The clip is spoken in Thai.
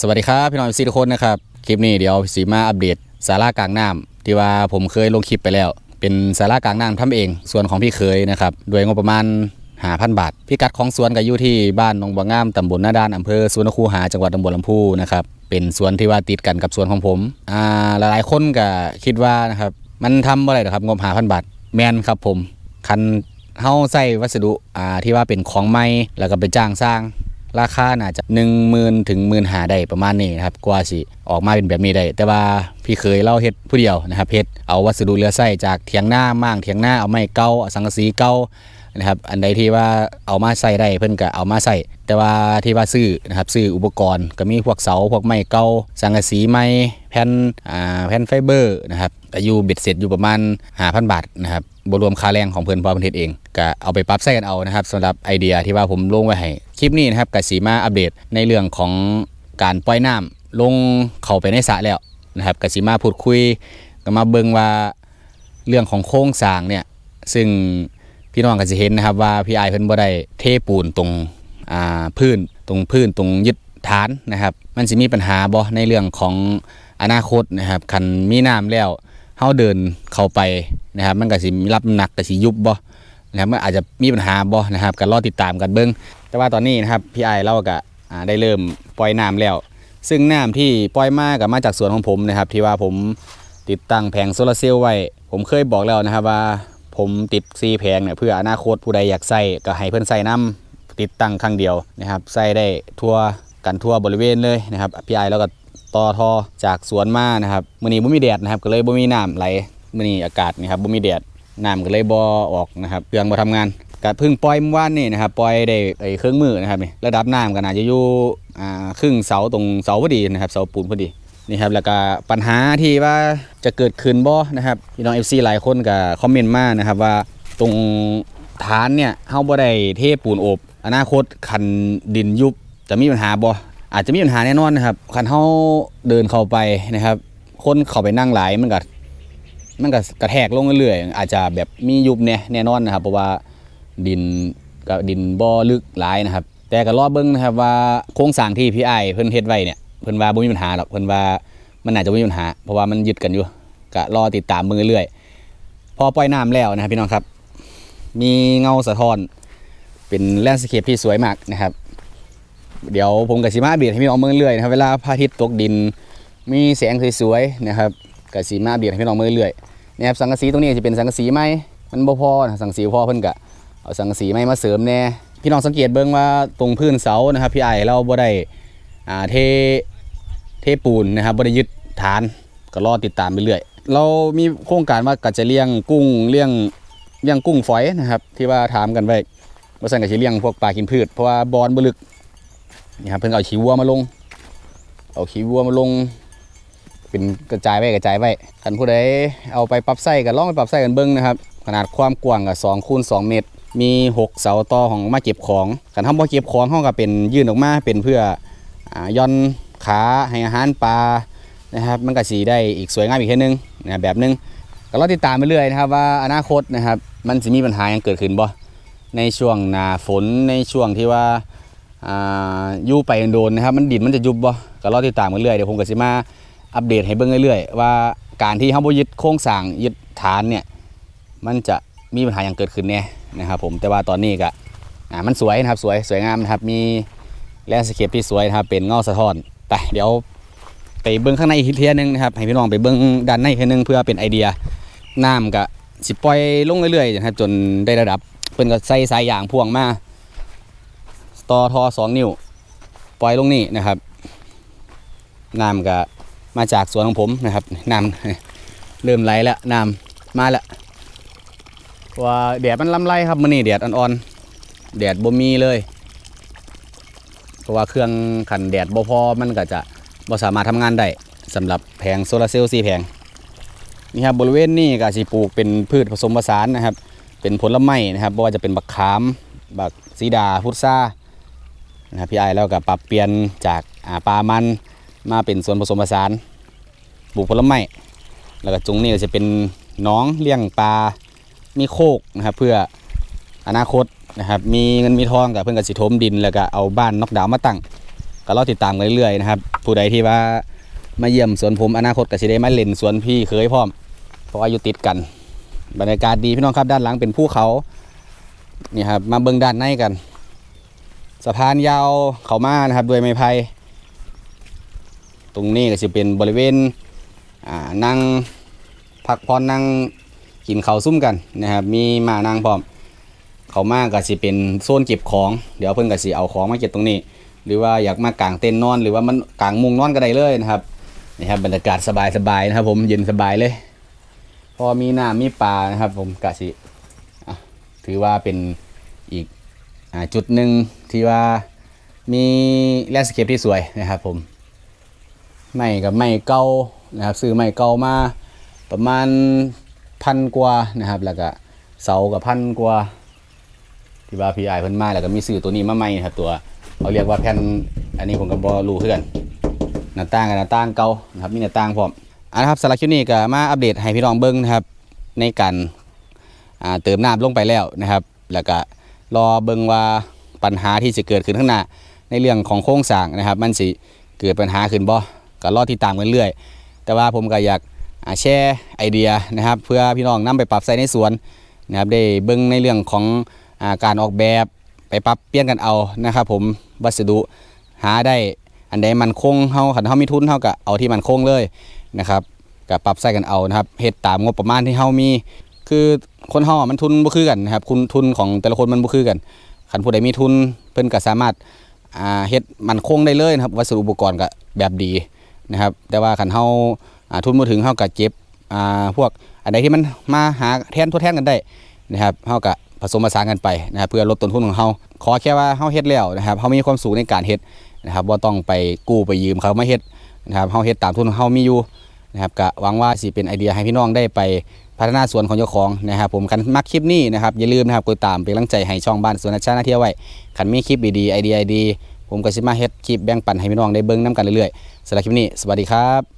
สวัสดีครับพี่น้องซีทุกคนนะครับคลิปนี้เดี๋ยวสีมาอัปเดตสาระกลางน้ำที่ว่าผมเคยลงคลิปไปแล้ว เป็นสาระกลางน้ำทำเอง ส่วนของพี่เคยนะครับด้วยงบประมาณหาพันบาทพิกัดของสวนก็อยู่ที่บ้านหนองบัวงามตำบลหน้าด้านอำเภอสุวรรณคูหาจังหวัดตำบลลำพูนะครับเป็นสวนที่ว่าติดกันกับสวนของผมอ่าหลายๆคนก็คิดว่านะครับมันทำอะไรหรอครับงบหาพันบาทแมนครับผมคันเฮาใส่วัสดุอ่าที่ว่าเป็นของใหม่แล้วก็ไปจ้างสร้าง ราคาน่าจะ1 0,000ถึง1 5 0 0ได้ประมาณนี้นะครับกว่าสิออกมาเป็นแบบนี้ได้แต่ว่าพี่เคยเล่าเฮ็ดผู้เดียวนะครับเฮ็ดเอาวัสดุเหลือใช้จากเถียงหน้าม่างเถียงหน้าเอาไม้เก่าสังกะสีเก่านะครับอันใดที่ว่าเอามาใส่ได้เพิ่นก็เอามาใส่แต่ว่าที่ว่าซื้อนะครับซื้ออุปกรณ์ก็มีพวกเสาพวกไม้เก่าสังกะสีไม้แผ่นอ่าแผ่นไฟเบอร์นะครับก็อยู่เบ็ดเสร็จอยู่ประมาณ5,000บาทนะครับ บรวมค่าแรงของเพิ่อนพราะเพิ่นเฮ็ดเองก็เอาไปปรับใช้กันเอานะครับสำหรับไอเดียที่ว่าผมลงไว้ให้คลิปนี้นะครับก็สีมาอัปเดตในเรื่องของการปล่อยน้ำลงเข้าไปในสระแล้วนะครับก็สีมาพูดคุยก็มาเบิ่งว่าเรื่องของโครงสร้างเนี่ยซึ่งพี่น้องก็จะเห็นนะครับว่าพี่ไอเพิ่นบ่ได้เทปูนตรงอ่าพื้นตรงพื้นตรงยึดฐานนะครับ มันสิมีปัญหาบ่ในเรื่องของอนาคตนะครับคันมีน้ำแล้ว เฮาเดินเข้าไปนะครับ มันก็สิมีรับน้ำหนักก็สิยุบบ่นะครับมันอาจจะมีปัญหาบ่นะครับก็รอติดตามกันเบิ้งแต่ว่าตอนนี้นะครับพี่ไอายเราก็ได้เริ่มปล่อยน้ำแล้ว ซึ่งน้ำที่ปล่อยมาก็มาจากสวนของผมนะครับ ที่ว่าผมติดตั้งแผงโซลาร์เซลล์ไว้ ผมเคยบอกแล้วนะครับว่าผมติดซีแผงเนี่ยเพื่ออนาคตผู้ใดอยากใส่ก็ให้เพื่อนใส่น้ำติดตั้งครั้งเดียวนะครับใส่ได้ทั่วกันทั่วบริเวณเลยนะครับพี่ไอายเราก็ ต่อทอจากสวนมานะครับมื้อนี้บ่มีแดดนะครับ ก็เลยบ่มีน้ำไหลมื้อนี้อากาศนะครับบ่มีแดดน้ำก็เลยบ่ออกนะครับเครื่องบ่ทำงานก็เพิ่งปล่อยเมื่อวานนี่นะครับปล่อยได้ไอ้เครื่องมือนะครับนี่ระดับน้ำก็น่าจะอยู่อ่าครึ่งเสาตรงเสาพอดีนะครับเสาปูนพอดีนี่ครับแล้วก็ปัญหาที่ว่าจะเกิดขึ้นบ่นะครับพี่น้อง FC หลายคนก็คอมเมนต์มานะครับว่าตรงฐานเนี่ยเฮาบ่ได้เทปูนโอบอนาคตคันดินยุบจะมีปัญหาบ่ อาจจะมีปัญหาแน่นอนนะครับคันเฮาเดินเข้าไปนะครับ คนเข้าไปนั่งหลายมันก็มันก็กระแทกลงเรื่อยๆอาจจะแบบมียุบเนี่ยแน่นอนนะครับเพราะว่าดินกับดินบ่อลึกหลายนะครับ แต่ก็รอเบิ่งนะครับว่าโครงสร้างที่พี่ไอเพิ่นเฮ็ดไว้เนี่ยเพิ่นว่าบ่มีปัญหาหรอกเพิ่นว่ามันน่าจะบ่มีปัญหา เพราะว่ามันยึดกันอยู่ก็รอติดตามมือเรื่อยๆพอปล่อยน้ำแล้วนะครับพี่น้องครับ มีเงาสะท้อนเป็นแลนด์สเคปที่สวยมากนะครับ เดี๋ยวผมกับสิมาอัปเดให้พี่น้องเมือเรื่อยนะครับเวลาพระอาทิตย์ตกดิน มีแสงสวยๆนะครับกับสีมาอัปเดให้พี่น้องเมือเรื่อยนะครับสังกะสีตรงนี้จะเป็นสังกะสีไหมมันบ่พอนะสังกะสีพอเพิ่นกะเอาสังกะสีไหมมาเสริมแน่พี่น้องสังเกตเบิ่งว่าตรงพื้นเสานะครับพี่ไอเราบ่ได้อ่าเทเทปูนนะครับบ่ได้ยึดฐานก็รอติดตามไปเรื่อยเรามีโครงการว่าก็จะเลี้ยงกุ้งเลี้ยงเลี้ยงกุ้งฝอยนะครับที่ว่าถามกันไว้ว่าสั่นก็สิเลี้ยงพวกปลากินพืชเพราะว่าบอนบ่ลึก นี่ครับเพิ่นเอาขี้วัวมาลง เอาขี้วัวมาลง เป็นกระจายไว้กระจายไว้คันผู้ใดเอาไปปรับไส้กันลองไปปรับไส้กันเบิ้งนะครับ ขนาดความกว้างกับ2คูณ2เมตร มี6เสาต่อของมาเก็บของคันทำบ่เก็บของเฮาก็เป็นยื่นออกมาเป็นเพื่ออย่อนขาให้อาหารปลานะครับ มันก็สีได้อีกสวยงามอีกเท่นึงนะแบบนึงก็รอติดตามไปเรื่อยนะครับว่าอนาคตนะครับ มันจะมีปัญหายังเกิดขึ้นบ่ในช่วงหน้าฝนในช่วงที่ว่า อยู่ไปโดนนะครับ มันดินมันจะยุบบ่ก็รอติดตามกันเรื่อยเดี๋ยวผมก็สิมาอัปเดตให้เบิ่งเรื่อยๆว่าการที่เฮาบ่ยึดโครงสร้างยึดฐานเนี่ยมันจะมีปัญหาอย่างเกิดขึ้นแน่นะครับผมแต่ว่าตอนนี้ก็มันสวยนะครับสวยสวยงามนะครับมีแลนด์สเคปที่สวยนะครับเป็นเงาสะท้อนไปเดี๋ยวไปเบิ่งข้างในอีกทีนึงนะครับให้พี่น้องไปเบิ่งด้านในอีกทีนึงเพื่อเป็นไอเดียน้ำก็สิปล่อยลงเรื่อยๆนะครับจนได้ระดับเพิ่นก็ใส่สายยางพ่วงมา ต่อทอสองนิ้ว ปล่อยลงนี่นะครับน้ำก็มาจากสวนของผมนะครับน้ำเริ่มไหลแล้วน้ำมาแล้วว่าแดดมันลำไรครับมื้อนี้แดดอ่อนๆแดดบ่มีเลย เพราะว่าเครื่องขันแดดบ่พอมันก็จะบ่สามารถทำงานได้สำหรับแผงโซลาร์เซลล์4แผงนี่ครับบริเวณนี้ก็สิปลูกเป็นพืชผสมผสานนะครับ เป็นผลไม้นะครับบ่ว่าจะเป็นบักขาม บักซีดาพุทรา นะครับพี่ไอแล้วก็ปรับเปลี่ยนจากาปลามันมาเป็นส่วนผสมผสานปลูกผลไม้แล้วก็จุงนี่ก็จะเป็นน้องเลี้ยงปลา มีโคกนะครับ เพื่ออนาคตนะครับ มีเงินมีทองกับเพื่อนกับสิถมดิน แล้วก็เอาบ้านนอกดาวมาตั้งก็รอติดตามกันเรื่อยๆนะครับ ผู้ใดที่ว่ามาเยี่ยมสวนผมอนาคตก็สิได้มาเล่นสวนพี่เคยพร้อม เพราะว่าอยู่ติดกัน บรรยากาศดีพี่น้องครับด้านหลังเป็นภูเขานี่ครับมาเบิ่งด้านในกัน สะพานยาวเขามานะครับด้วยไม้ไผ่ตรงนี้ก็จะเป็นบริเวณนั่งพักผ่อนนั่งกินข้าวซุ่มกันนะครับ มีมานั่งพร้อมเขามาก็สิเป็นโซนเก็บของ เดี๋ยวเพิ่นก็สิเอาของมาเก็บตรงนี้ หรือว่าอยากมากางเต็นท์นอน หรือว่ามันกางมุงนอนก็ได้เลยนะครับนี่ครับบรรยากาศสบายๆนะครับ ผมเย็นสบายเลย พอมีน้ำมีปลานะครับ ผมกะสิอะถือว่าเป็นอีกอจุดหนึ่ง ที่ว่ามีแลนสเคปที่สวยนะครับผมไม้กับไม้เก่านะครับซื้อไม้เก่ามาประมาณพันกว่านะครับ แล้วก็เสากับพันกว่าที่ว่าพีไอเพิ่นมาแล้วก็มีสื่อตัวนี้มาใหม่นะครับตัวเขาเรียกว่าแผ่นอันนี้ผมก็บ่รู้คือนหน้าต่างกับหน้าต่างเก่านะครับมีหน้าต่างพร้อมอะนะครับสำหรับคลิปนี้ก็มาอัปเดตให้พี่น้องเบิ่งนะครับในการเติมน้ำลงไปแล้วนะครับ แล้วก็รอเบิ่งว่า ปัญหาที่จะเกิดขึ้นข้างหน้าในเรื่องของโครงสร้างนะครับ มันสิเกิดปัญหาขึ้นบ่ก็รอติดตามกันเรื่อย แต่ว่าผมก็อยากแชร์ไอเดียนะครับ เพื่อพี่น้องนํไปปรับใช้ในสวนนะครับได้เบิ่งในเรื่องของอาการออกแบบไปปรับเปลี่ยนกันเอานะครับ ผมวัสดุหาได้อันใดมันคงเฮาคันเฮามีทุนเฮาก็เอาที่มันคงเลยนะครับก็ปรับใส่กันเอานะครับเฮ็ดตามงบประมาณที่เฮามี คือคนเฮาอะมันทุนบ่คือกันนะครับคุณทุนของแต่ละคนมันบ่คือกัน คันผู้ใดมีทุนเพิ่นก็สามารถเฮ็ดมันคงได้เลยนะครับวัสดุอุปกรณ์ก็แบบดีนะครับ แต่ว่าคันเฮาอ่าทุนบ่ถึงเฮาก็เจ็บพวกอันใดที่มันมาหาแทนทดแทนกันได้นะครับเฮาก็ผสมผสานกันไปนะครับเพื่อลดต้นทุนของเฮาขอแค่ว่าเฮาเฮ็ดแล้วนะครับเฮามีความสุขในการเฮ็ดนะครับบ่าต้องไปกู้ไปยืมเขามาเฮ็ดนะครับเฮาเฮ็ดตามทุนของเฮามีอยู่ นะครับก็หวังว่าสิเป็นไอเดียให้พี่น้องได้ไปพัฒนาสวนของเจ้าของนะครับ ผมกันมักคลิปนี้นะครับอย่าลืมนะครับกดตามเป็นกำลังใจให้ช่องบ้านสวนอาชาหน้าเที่ยวไว้คันมีคลิปดีๆไอเดียดีๆผมก็สิมาเฮ็ดคลิปแบ่งปันให้พี่น้องได้เบิ่งน้ากันเรื่อยๆสำหรับคลิปนี้สวัสดีครับ